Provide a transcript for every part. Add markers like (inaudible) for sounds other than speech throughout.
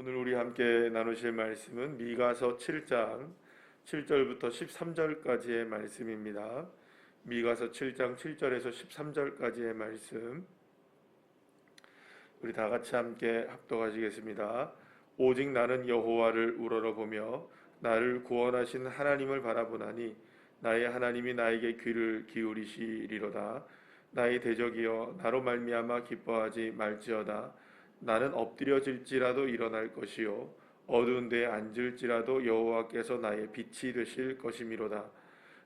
오늘 우리 함께 나누실 말씀은 미가서 7장 7절부터 13절까지의 말씀입니다. 미가서 7장 7절에서 13절까지의 말씀 우리 다 같이 함께 합독하시겠습니다. 오직 나는 여호와를 우러러 보며 나를 구원하신 하나님을 바라보나니 나의 하나님이 나에게 귀를 기울이시리로다. 나의 대적이여 나로 말미암아 기뻐하지 말지어다. 나는 엎드려질지라도 일어날 것이요 어두운 데에 앉을지라도 여호와께서 나의 빛이 되실 것이미로다.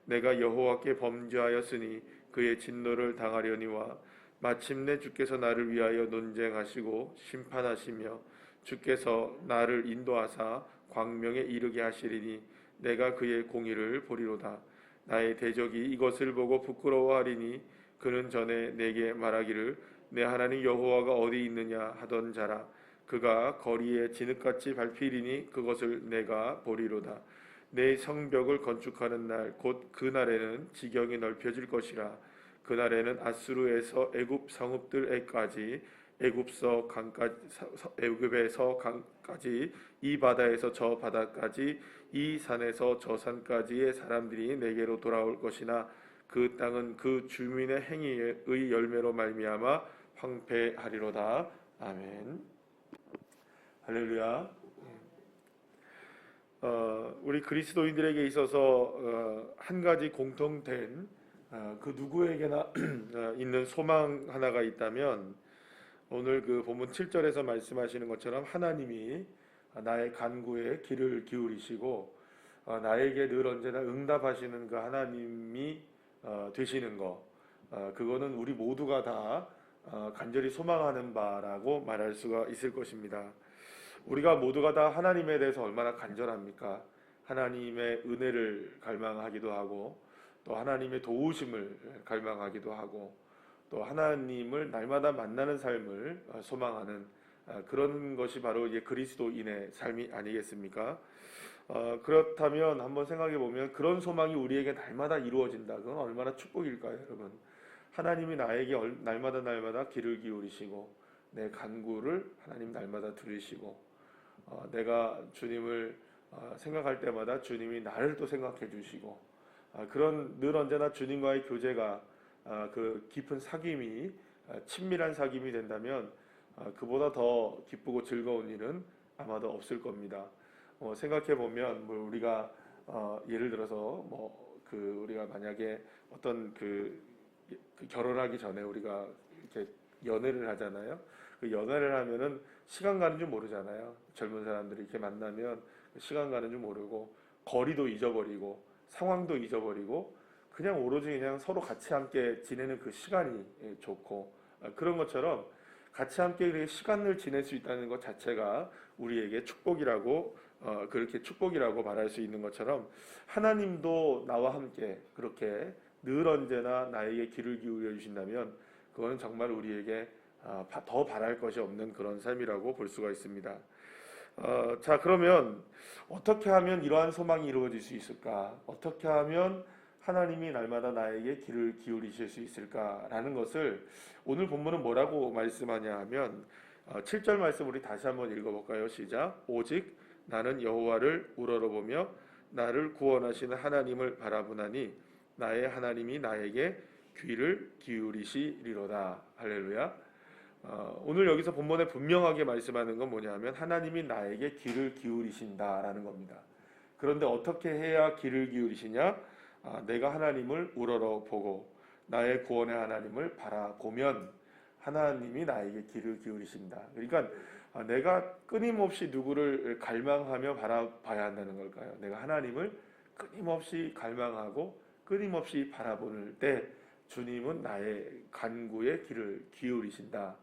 내가 여호와께 범죄하였으니 그의 진노를 당하려니와 마침내 주께서 나를 위하여 논쟁하시고 심판하시며 주께서 나를 인도하사 광명에 이르게 하시리니 내가 그의 공의를 보리로다. 나의 대적이 이것을 보고 부끄러워하리니 그는 전에 내게 말하기를 내 하나님 여호와가 어디 있느냐 하던 자라. 그가 거리에 진흙같이 밟히리니 그것을 내가 보리로다. 내 성벽을 건축하는 날 곧 그날에는 지경이 넓혀질 것이라. 그날에는 아수르에서 애굽 성읍들에까지 애굽서 강까지 애굽에서 강까지 이 바다에서 저 바다까지 이 산에서 저 산까지의 사람들이 내게로 돌아올 것이나 그 땅은 그 주민의 행위의 열매로 말미암아 황폐하리로다. 아멘. 할렐루야. 어, 우리 그리스도인들에게 있어서 어, 한 가지 공통된 어, 그 누구에게나 (clears throat) 어, 있는 소망 하나가 있다면 오늘 그 본문 7절에서 말씀하시는 것처럼 하나님이 나의 간구에 귀를 기울이시고 어, 나에게 늘 언제나 응답하시는 그 하나님이 어, 되시는 거 어, 그거는 우리 모두가 다 어, 간절히 소망하는 바라고 말할 수가 있을 것입니다. 우리가 모두가 다 하나님에 대해서 얼마나 간절합니까? 하나님의 은혜를 갈망하기도 하고 또 하나님의 도우심을 갈망하기도 하고 또 하나님을 날마다 만나는 삶을 어, 소망하는 어, 그런 것이 바로 이제 그리스도인의 삶이 아니겠습니까? 어, 그렇다면 한번 생각해 보면 그런 소망이 우리에게 날마다 이루어진다. 그건 얼마나 축복일까요, 여러분? 하나님이 나에게 얼- 날마다 날마다 귀를 기울이시고 내 간구를 하나님 날마다 들으시고 어, 내가 주님을 어, 생각할 때마다 주님이 나를 또 생각해 주시고 아, 그런 늘 언제나 주님과의 교제가 아, 그 깊은 사귐이 아, 친밀한 사귐이 된다면 아, 그보다 더 기쁘고 즐거운 일은 아마도 없을 겁니다. 어, 생각해 보면 뭐 우리가 어, 예를 들어서 뭐 그 우리가 만약에 어떤 그, 그 결혼하기 전에 우리가 이렇게 연애를 하잖아요. 그 연애를 하면은 시간 가는 줄 모르잖아요. 젊은 사람들이 이렇게 만나면 시간 가는 줄 모르고 거리도 잊어버리고 상황도 잊어버리고 그냥 오로지 그냥 서로 같이 함께 지내는 그 시간이 예, 좋고 아, 그런 것처럼 같이 함께 시간을 지낼 수 있다는 것 자체가 우리에게 축복이라고 어, 그렇게 축복이라고 말할 수 있는 것처럼 하나님도 나와 함께 그렇게 늘 언제나 나에게 귀를 기울여 주신다면 그거는 정말 우리에게 아, 바- 더 바랄 것이 없는 그런 삶이라고 볼 수가 있습니다. 어, 자 그러면 어떻게 하면 이러한 소망이 이루어질 수 있을까? 어떻게 하면 하나님이 날마다 나에게 귀를 기울이실 수 있을까라는 것을 오늘 본문은 뭐라고 말씀하냐 하면 어, 7절 말씀 우리 다시 한번 읽어볼까요? 시작. 오직 나는 여호와를 우러러보며 나를 구원하시는 하나님을 바라보나니 나의 하나님이 나에게 귀를 기울이시리로다. 할렐루야. 어, 오늘 여기서 본문에 분명하게 말씀하는 건 뭐냐면 하나님이 나에게 귀를 기울이신다라는 겁니다. 그런데 어떻게 해야 귀를 기울이시냐? 아, 내가 하나님을 우러러 보고 나의 구원의 하나님을 바라보면 하나님이 나에게 귀를 기울이신다. 그러니까 아, 내가 끊임없이 누구를 갈망하며 바라봐야 한다는 걸까요? 내가 하나님을 끊임없이 갈망하고 끊임없이 바라볼 때 주님은 나의 간구에 귀를 기울이신다.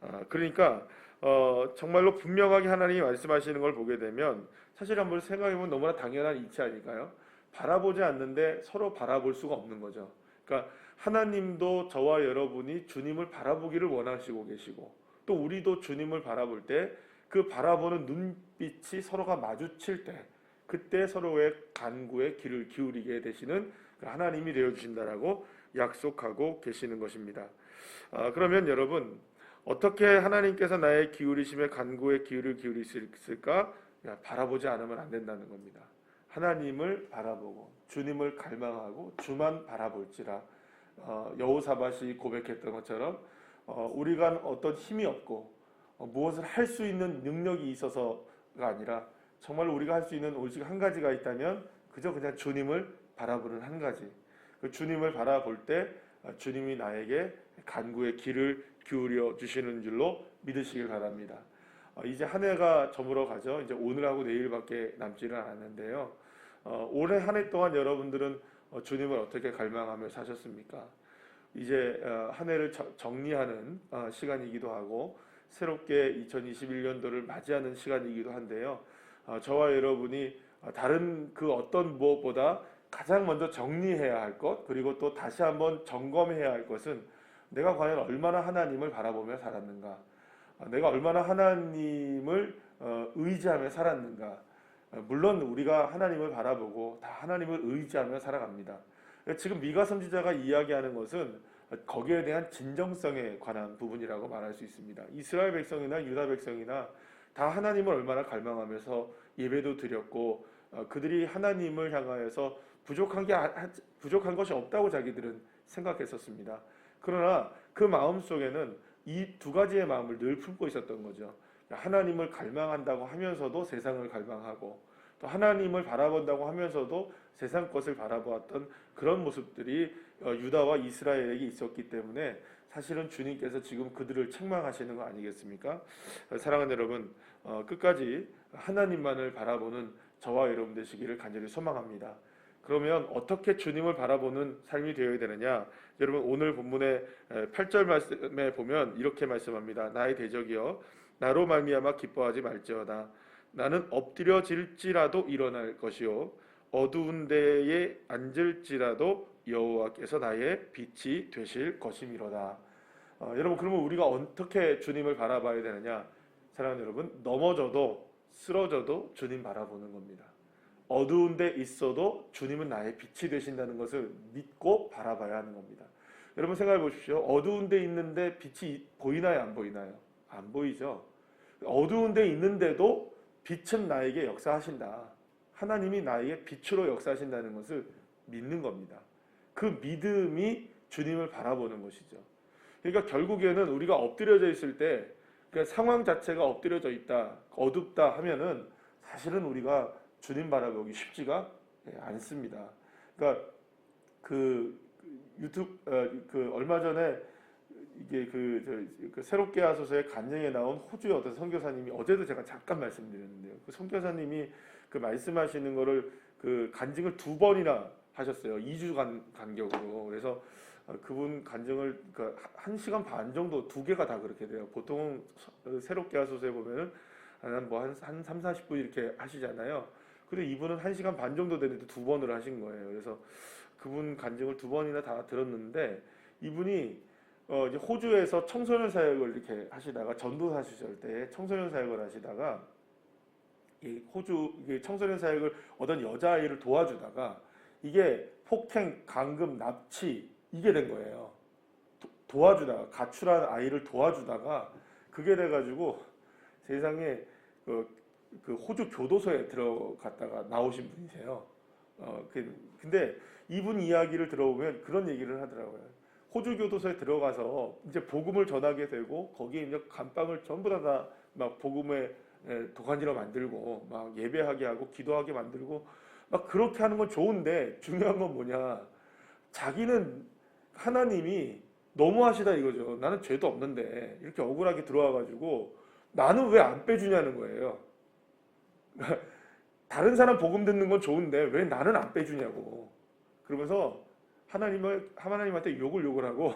아, 그러니까 어, 정말로 분명하게 하나님이 말씀하시는 걸 보게 되면 사실 한번 생각해 보면 너무나 당연한 이치 아닐까요? 바라보지 않는데 서로 바라볼 수가 없는 거죠. 그러니까 하나님도 저와 여러분이 주님을 바라보기를 원하시고 계시고 또 우리도 주님을 바라볼 때 그 바라보는 눈빛이 서로가 마주칠 때 그때 서로의 간구에 귀를 기울이게 되시는 그 하나님이 되어 주신다라고 약속하고 계시는 것입니다. 아, 그러면 여러분 어떻게 하나님께서 나의 기울이심에 간구에 기울을 기울일 수 있을까? 야, 바라보지 않으면 안 된다는 겁니다. 하나님을 바라보고 주님을 갈망하고 주만 바라볼지라 어, 여호사밧이 고백했던 것처럼 어, 우리가 어떤 힘이 없고 어, 무엇을 할 수 있는 능력이 있어서가 아니라 정말 우리가 할 수 있는 오직 한 가지가 있다면 그저 그냥 주님을 바라보는 한 가지. 그 주님을 바라볼 때 어, 주님이 나에게 간구의 길을 기울여 주시는 줄로 믿으시길 바랍니다. 어, 이제 한 해가 저물어 가죠. 이제 오늘하고 내일밖에 남지는 않았는데요. 어, 올해 한 해 동안 여러분들은 어, 주님을 어떻게 갈망하며 사셨습니까? 이제 어, 한 해를 저- 정리하는 어, 시간이기도 하고 새롭게 2021년도를 맞이하는 시간이기도 한데요. 어, 저와 여러분이 어, 다른 그 어떤 무엇보다 가장 먼저 정리해야 할 것, 그리고 또 다시 한번 점검해야 할 것은 내가 과연 얼마나 하나님을 바라보며 살았는가, 어, 내가 얼마나 하나님을 어, 의지하며 살았는가. 어, 물론 우리가 하나님을 바라보고 다 하나님을 의지하며 살아갑니다. 지금 미가 선지자가 이야기하는 것은 거기에 대한 진정성에 관한 부분이라고 말할 수 있습니다. 이스라엘 백성이나 유다 백성이나 다 하나님을 얼마나 갈망하면서 예배도 드렸고 어, 그들이 하나님을 향하여서 부족한 게 아- 하- 부족한 것이 없다고 자기들은 생각했었습니다. 그러나 그 마음 속에는 이 두 가지의 마음을 늘 품고 있었던 거죠. 하나님을 갈망한다고 하면서도 세상을 갈망하고 또 하나님을 바라본다고 하면서도 세상 것을 바라보았던 그런 모습들이 어, 유다와 이스라엘에게 있었기 때문에 사실은 주님께서 지금 그들을 책망하시는 거 아니겠습니까? 어, 사랑하는 여러분, 어, 끝까지 하나님만을 바라보는 저와 여러분 되시기를 간절히 소망합니다. 그러면 어떻게 주님을 바라보는 삶이 되어야 되느냐? 여러분 오늘 본문의 8절 말씀에 보면 이렇게 말씀합니다. 나의 대적이여 나로 말미암아 기뻐하지 말지어다. 나는 엎드려질지라도 일어날 것이요 어두운 데에 앉을지라도 여호와께서 나의 빛이 되실 것이미로다. 어, 여러분 그러면 우리가 어떻게 주님을 바라봐야 되느냐? 사랑하는 여러분 넘어져도 쓰러져도 주님 바라보는 겁니다. 어두운 데 있어도 주님은 나의 빛이 되신다는 것을 믿고 바라봐야 하는 겁니다. 여러분 생각해 보십시오. 어두운 데 있는데 빛이 보이나요, 안 보이나요? 안 보이죠. 어두운 데 있는데도 빛은 나에게 역사하신다. 하나님이 나에게 빛으로 역사하신다는 것을 믿는 겁니다. 그 믿음이 주님을 바라보는 것이죠. 그러니까 결국에는 우리가 엎드려져 있을 때그 상황 자체가 엎드려져 있다, 어둡다 하면은 사실은 우리가 주님 바라보기 쉽지가 예, 않습니다. 그러니까 그 유튜브 어, 그 얼마 전에 이게 그, 저, 그 새롭게 하소서의 간증에 나온 호주의 어떤 선교사님이 어제도 제가 잠깐 말씀드렸는데요. 그 선교사님이 그 말씀하시는 거를 그 간증을 두 번이나 하셨어요. 2주 간 간격으로. 그래서 어, 그분 간증을 그한 시간 반 정도 두 개가 다 그렇게 돼요. 보통 서- 새롭게 하소서에 보면은 한뭐한 한 3, 40분 이렇게 하시잖아요. 근데 이분은 한 시간 반 정도 되는데 두 번을 하신 거예요. 그래서 그분 간증을 두 번이나 다 들었는데 이분이 어 이제 호주에서 청소년 사역을 이렇게 하시다가 전도사 시절 때 청소년 사역을 하시다가 이 호주 청소년 사역을 어떤 여자아이를 도와주다가 이게 폭행, 강금, 납치 이게 된 거예요. 도, 도와주다가 가출한 아이를 도와주다가 그게 돼가지고 세상에 그, 그 호주 교도소에 들어갔다가 나오신 분이세요. 어, 그, 근데 이분 이야기를 들어보면 그런 얘기를 하더라고요. 호주 교도소에 들어가서 이제 복음을 전하게 되고 거기에 이제 감방을 전부 다 막 복음의 에, 도가니로 만들고 막 예배하게 하고 기도하게 만들고 막 그렇게 하는 건 좋은데 중요한 건 뭐냐? 자기는 하나님이 너무하시다 이거죠. 나는 죄도 없는데 이렇게 억울하게 들어와가지고 나는 왜 안 빼주냐는 거예요. (laughs) 다른 사람 복음 듣는 건 좋은데 왜 나는 안 빼주냐고. 그러면서 하나님을 하나님한테 욕을 욕을 하고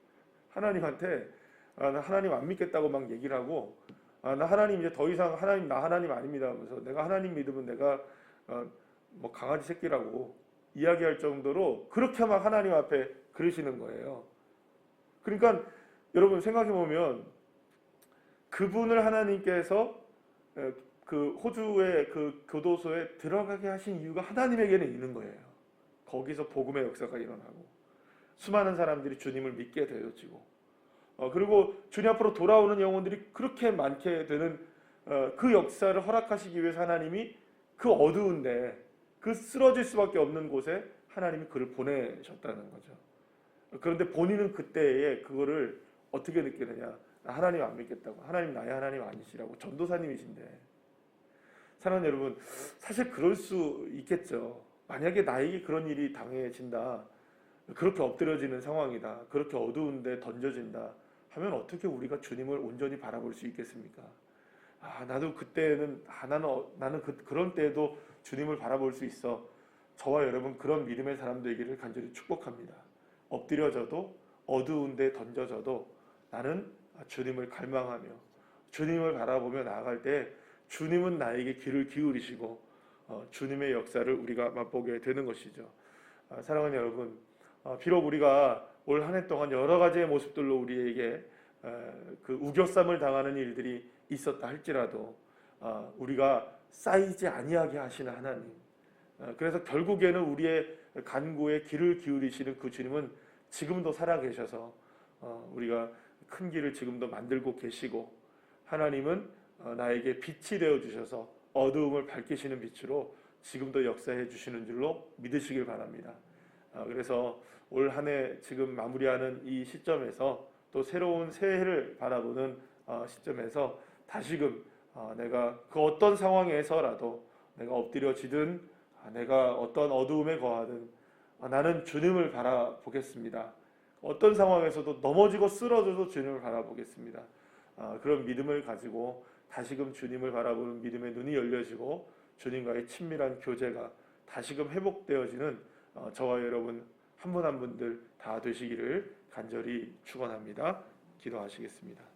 (laughs) 하나님한테 아, 나 하나님 안 믿겠다고 막 얘기를 하고 아, 나 하나님 이제 더 이상 하나님 나 하나님 아닙니다 하면서 내가 하나님 믿으면 내가 어, 뭐 강아지 새끼라고 이야기할 정도로 그렇게 막 하나님 앞에 그러시는 거예요. 그러니까 여러분 생각해 보면 그분을 하나님께서 에, 그 호주의 그 교도소에 들어가게 하신 이유가 하나님에게는 있는 거예요. 거기서 복음의 역사가 일어나고 수많은 사람들이 주님을 믿게 되어지고 어, 그리고 주님 앞으로 돌아오는 영혼들이 그렇게 많게 되는 어, 그 역사를 허락하시기 위해서 하나님이 그 어두운데 그 쓰러질 수밖에 없는 곳에 하나님이 그를 보내셨다는 거죠. 그런데 본인은 그때에 그거를 어떻게 느끼느냐? 나 하나님 안 믿겠다고. 하나님 나의 하나님 아니시라고. 전도사님이신데. 사랑하는 여러분, 사실 그럴 수 있겠죠. 만약에 나에게 그런 일이 당해진다. 그렇게 엎드려지는 상황이다. 그렇게 어두운데 던져진다. 하면 어떻게 우리가 주님을 온전히 바라볼 수 있겠습니까? 아, 나도 그때는 아, 나는 어, 나는 그, 그런 때에도 주님을 바라볼 수 있어. 저와 여러분 그런 믿음의 사람 되기를 간절히 축복합니다. 엎드려져도 어두운데 던져져도 나는 주님을 갈망하며 주님을 바라보며 나아갈 때 주님은 나에게 귀를 기울이시고 어, 주님의 역사를 우리가 맛보게 되는 것이죠. 아, 사랑하는 여러분, 어, 비록 우리가 올 한 해 동안 여러 가지의 모습들로 우리에게 에, 그 우겨쌈을 당하는 일들이 있었다 할지라도 어, 우리가 쌓이지 아니하게 하시는 하나님. 어, 그래서 결국에는 우리의 간구에 귀를 기울이시는 그 주님은 지금도 살아 계셔서 어, 우리가 큰 길을 지금도 만들고 계시고 하나님은 어, 나에게 빛이 되어 주셔서 어두움을 밝히시는 빛으로 지금도 역사해 주시는 줄로 믿으시길 바랍니다. 어, 그래서 올 한 해 지금 마무리하는 이 시점에서 또 새로운 새해를 바라보는 어, 시점에서 다시금 어, 내가 그 어떤 상황에서라도 내가 엎드려지든 아, 내가 어떤 어두움에 거하든 아, 나는 주님을 바라보겠습니다. 어떤 상황에서도 넘어지고 쓰러져도 주님을 바라보겠습니다. 아, 그런 믿음을 가지고 다시금 주님을 바라보는 믿음의 눈이 열려지고 주님과의 친밀한 교제가 다시금 회복되어지는 어, 저와 여러분 한 분 한 분들 다 되시기를 간절히 축원합니다. 기도하시겠습니다.